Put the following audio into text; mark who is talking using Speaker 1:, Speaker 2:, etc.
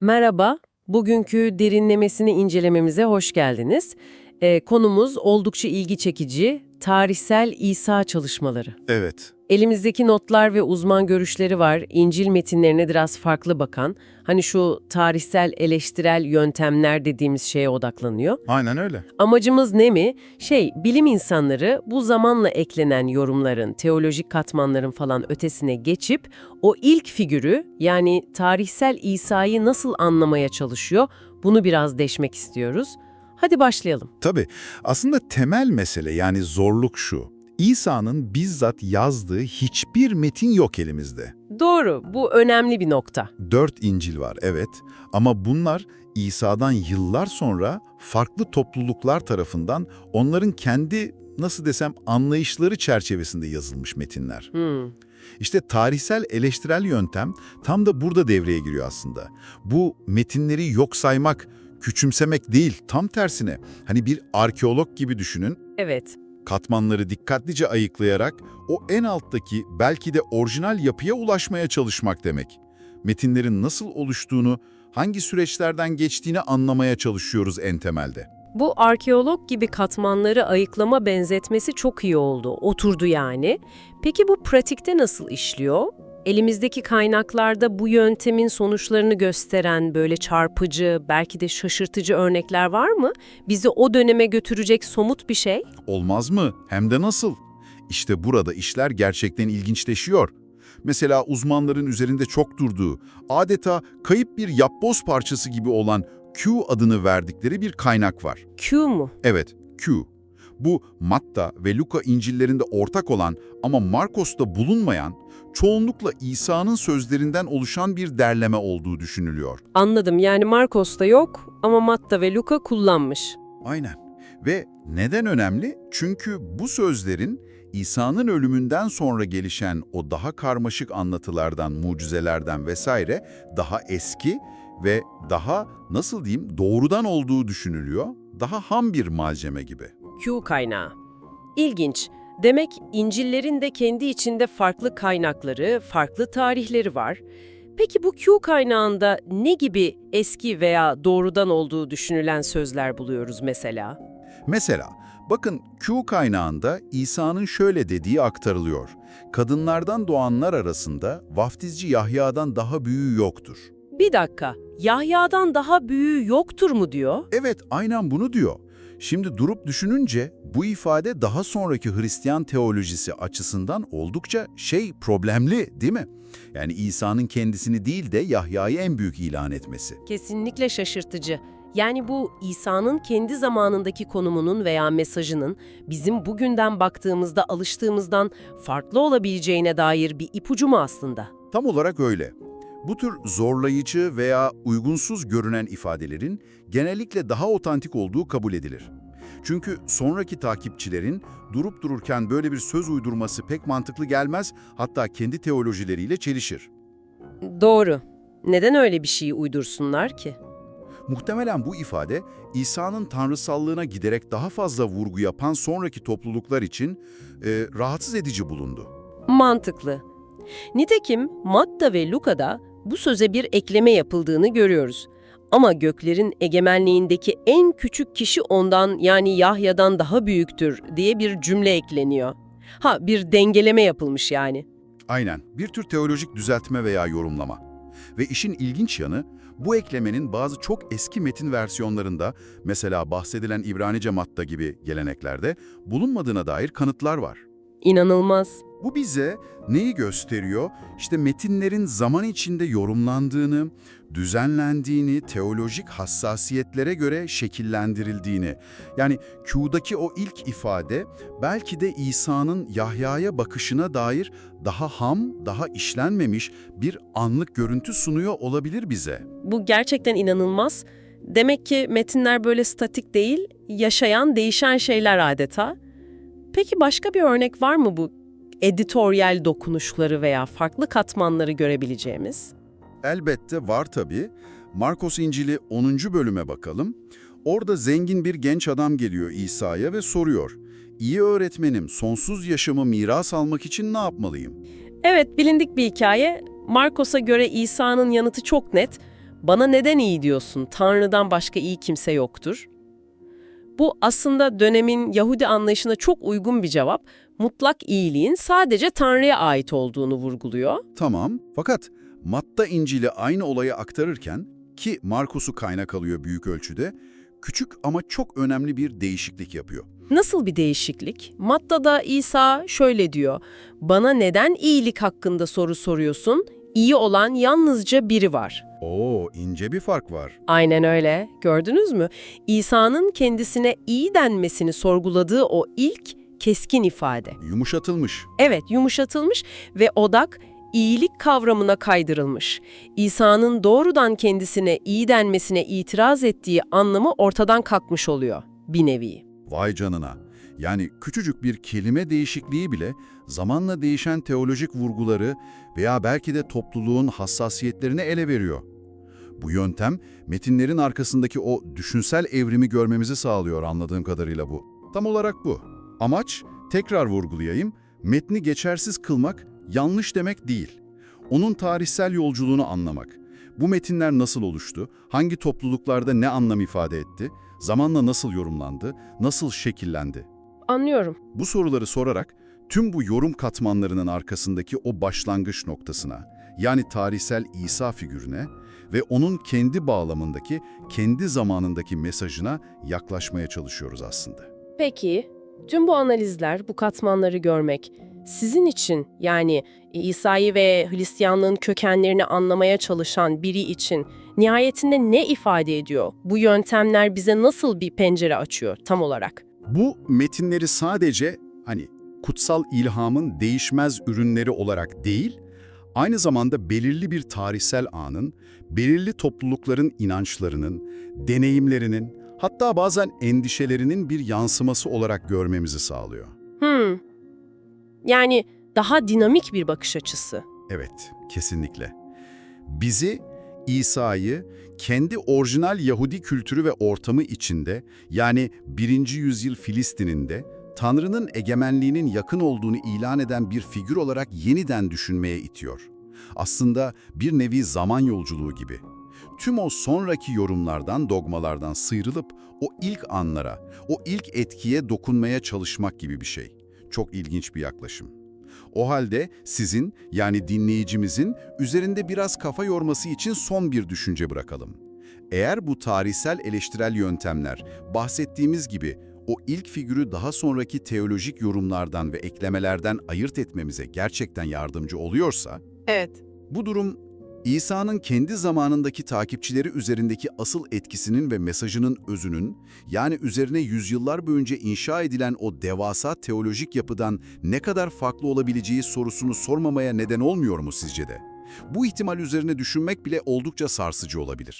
Speaker 1: Merhaba, bugünkü derinlemesini incelememize hoş geldiniz. Ee, konumuz oldukça ilgi çekici, tarihsel İsa çalışmaları.
Speaker 2: Evet,
Speaker 1: Elimizdeki notlar ve uzman görüşleri var, İncil metinlerine biraz farklı bakan, hani şu tarihsel eleştirel yöntemler dediğimiz şeye odaklanıyor.
Speaker 2: aynen öyle.
Speaker 1: Amacımız ne mi? Şey, bilim insanları bu zamanla eklenen yorumların, teolojik katmanların falan ötesine geçip o ilk figürü yani tarihsel İsa'yı nasıl anlamaya çalışıyor bunu biraz deşmek istiyoruz. Hadi başlayalım.
Speaker 2: Tabii, aslında temel mesele yani zorluk şu. İsa'nın bizzat yazdığı hiçbir metin yok elimizde.
Speaker 1: Doğru, bu önemli bir nokta.
Speaker 2: Dört İncil var, evet. Ama bunlar İsa'dan yıllar sonra farklı topluluklar tarafından onların kendi, nasıl desem, anlayışları çerçevesinde yazılmış metinler.
Speaker 1: Hmm.
Speaker 2: İşte tarihsel eleştirel yöntem tam da burada devreye giriyor aslında. Bu metinleri yok saymak, küçümsemek değil, tam tersine. Hani bir arkeolog gibi düşünün,
Speaker 1: Evet,
Speaker 2: katmanları dikkatlice ayıklayarak o en alttaki belki de orijinal yapıya ulaşmaya çalışmak demek. Metinlerin nasıl oluştuğunu, hangi süreçlerden geçtiğini anlamaya çalışıyoruz en temelde.
Speaker 1: bu arkeolog gibi katmanları ayıklama benzetmesi çok iyi oldu, oturdu yani. Peki bu pratikte nasıl işliyor? Elimizdeki kaynaklarda bu yöntemin sonuçlarını gösteren böyle çarpıcı, belki de şaşırtıcı örnekler var mı? Bizi o döneme götürecek somut bir şey?
Speaker 2: Olmaz mı? Hem de nasıl? İşte burada işler gerçekten ilginçleşiyor. Mesela uzmanların üzerinde çok durduğu, adeta kayıp bir yapboz parçası gibi olan Q adını verdikleri bir kaynak var.
Speaker 1: Q mu?
Speaker 2: Evet, Q. Bu Matta ve Luka İncil'lerinde ortak olan ama Markos'ta bulunmayan, çoğunlukla İsa'nın sözlerinden oluşan bir derleme olduğu düşünülüyor.
Speaker 1: Anladım yani Markos'ta yok ama Matta ve Luka kullanmış.
Speaker 2: Aynen. Ve neden önemli? Çünkü bu sözlerin İsa'nın ölümünden sonra gelişen o daha karmaşık anlatılardan, mucizelerden vesaire daha eski ve daha nasıl diyeyim doğrudan olduğu düşünülüyor. Daha ham bir malzeme gibi.
Speaker 1: Q kaynağı. İlginç. Demek İncil'lerin de kendi içinde farklı kaynakları, farklı tarihleri var. Peki bu Q kaynağında ne gibi eski veya doğrudan olduğu düşünülen sözler buluyoruz mesela?
Speaker 2: Mesela bakın Q kaynağında İsa'nın şöyle dediği aktarılıyor. Kadınlardan doğanlar arasında vaftizci Yahya'dan daha büyüğü yoktur.
Speaker 1: Bir dakika, Yahya'dan daha büyüğü yoktur mu diyor?
Speaker 2: Evet, aynen bunu diyor. Şimdi durup düşününce bu ifade daha sonraki Hristiyan teolojisi açısından oldukça şey problemli değil mi? Yani İsa'nın kendisini değil de Yahya'yı en büyük ilan etmesi.
Speaker 1: Kesinlikle şaşırtıcı. Yani bu İsa'nın kendi zamanındaki konumunun veya mesajının bizim bugünden baktığımızda alıştığımızdan farklı olabileceğine dair bir ipucu mu aslında?
Speaker 2: Tam olarak öyle. Bu tür zorlayıcı veya uygunsuz görünen ifadelerin genellikle daha otantik olduğu kabul edilir. Çünkü sonraki takipçilerin durup dururken böyle bir söz uydurması pek mantıklı gelmez, hatta kendi teolojileriyle çelişir.
Speaker 1: Doğru. Neden öyle bir şeyi uydursunlar ki?
Speaker 2: Muhtemelen bu ifade İsa'nın tanrısallığına giderek daha fazla vurgu yapan sonraki topluluklar için e, rahatsız edici bulundu.
Speaker 1: Mantıklı. Nitekim Matta ve Luka'da bu söze bir ekleme yapıldığını görüyoruz. Ama göklerin egemenliğindeki en küçük kişi ondan yani Yahya'dan daha büyüktür diye bir cümle ekleniyor. Ha bir dengeleme yapılmış yani.
Speaker 2: Aynen, bir tür teolojik düzeltme veya yorumlama. Ve işin ilginç yanı, bu eklemenin bazı çok eski metin versiyonlarında, mesela bahsedilen İbranice Matta gibi geleneklerde bulunmadığına dair kanıtlar var.
Speaker 1: İnanılmaz.
Speaker 2: Bu bize neyi gösteriyor? İşte metinlerin zaman içinde yorumlandığını, düzenlendiğini, teolojik hassasiyetlere göre şekillendirildiğini. Yani Q'daki o ilk ifade belki de İsa'nın Yahya'ya bakışına dair daha ham, daha işlenmemiş bir anlık görüntü sunuyor olabilir bize.
Speaker 1: Bu gerçekten inanılmaz. Demek ki metinler böyle statik değil, yaşayan, değişen şeyler adeta. Peki başka bir örnek var mı bu editoryal dokunuşları veya farklı katmanları görebileceğimiz?
Speaker 2: Elbette var tabii. Markos İncil'i 10. bölüme bakalım. Orada zengin bir genç adam geliyor İsa'ya ve soruyor. İyi öğretmenim, sonsuz yaşamı miras almak için ne yapmalıyım?
Speaker 1: Evet, bilindik bir hikaye. Markos'a göre İsa'nın yanıtı çok net. bana neden iyi diyorsun, Tanrı'dan başka iyi kimse yoktur? Bu aslında dönemin Yahudi anlayışına çok uygun bir cevap. Mutlak iyiliğin sadece Tanrı'ya ait olduğunu vurguluyor.
Speaker 2: Tamam, fakat Matta İncil'i aynı olayı aktarırken ki Markus'u kaynak alıyor büyük ölçüde, küçük ama çok önemli bir değişiklik yapıyor.
Speaker 1: Nasıl bir değişiklik? Matta'da İsa şöyle diyor, bana neden iyilik hakkında soru soruyorsun? İyi olan yalnızca biri var.
Speaker 2: Oo, ince bir fark var.
Speaker 1: Aynen öyle. Gördünüz mü? İsa'nın kendisine iyi denmesini sorguladığı o ilk keskin ifade.
Speaker 2: Yumuşatılmış.
Speaker 1: Evet, yumuşatılmış ve odak iyilik kavramına kaydırılmış. İsa'nın doğrudan kendisine iyi denmesine itiraz ettiği anlamı ortadan kalkmış oluyor bir nevi.
Speaker 2: Vay canına. Yani küçücük bir kelime değişikliği bile zamanla değişen teolojik vurguları veya belki de topluluğun hassasiyetlerini ele veriyor. Bu yöntem metinlerin arkasındaki o düşünsel evrimi görmemizi sağlıyor anladığım kadarıyla bu. Tam olarak bu. Amaç, tekrar vurgulayayım, metni geçersiz kılmak yanlış demek değil. Onun tarihsel yolculuğunu anlamak. Bu metinler nasıl oluştu, hangi topluluklarda ne anlam ifade etti, zamanla nasıl yorumlandı, nasıl şekillendi?
Speaker 1: Anlıyorum.
Speaker 2: Bu soruları sorarak tüm bu yorum katmanlarının arkasındaki o başlangıç noktasına, yani tarihsel İsa figürüne ve onun kendi bağlamındaki, kendi zamanındaki mesajına yaklaşmaya çalışıyoruz aslında.
Speaker 1: Peki, tüm bu analizler, bu katmanları görmek sizin için yani İsa'yı ve Hristiyanlığın kökenlerini anlamaya çalışan biri için nihayetinde ne ifade ediyor? Bu yöntemler bize nasıl bir pencere açıyor tam olarak?
Speaker 2: Bu metinleri sadece hani kutsal ilhamın değişmez ürünleri olarak değil, aynı zamanda belirli bir tarihsel anın, belirli toplulukların inançlarının, deneyimlerinin, hatta bazen endişelerinin bir yansıması olarak görmemizi sağlıyor.
Speaker 1: Hmm. Yani daha dinamik bir bakış açısı.
Speaker 2: Evet, kesinlikle. Bizi, İsa'yı, kendi orijinal Yahudi kültürü ve ortamı içinde, yani 1. yüzyıl Filistin'inde, Tanrı'nın egemenliğinin yakın olduğunu ilan eden bir figür olarak yeniden düşünmeye itiyor. Aslında bir nevi zaman yolculuğu gibi. Tüm o sonraki yorumlardan, dogmalardan sıyrılıp o ilk anlara, o ilk etkiye dokunmaya çalışmak gibi bir şey. Çok ilginç bir yaklaşım. O halde sizin yani dinleyicimizin üzerinde biraz kafa yorması için son bir düşünce bırakalım. Eğer bu tarihsel eleştirel yöntemler bahsettiğimiz gibi o ilk figürü daha sonraki teolojik yorumlardan ve eklemelerden ayırt etmemize gerçekten yardımcı oluyorsa,
Speaker 1: Evet.
Speaker 2: bu durum İsa'nın kendi zamanındaki takipçileri üzerindeki asıl etkisinin ve mesajının özünün, yani üzerine yüzyıllar boyunca inşa edilen o devasa teolojik yapıdan ne kadar farklı olabileceği sorusunu sormamaya neden olmuyor mu sizce de? Bu ihtimal üzerine düşünmek bile oldukça sarsıcı olabilir.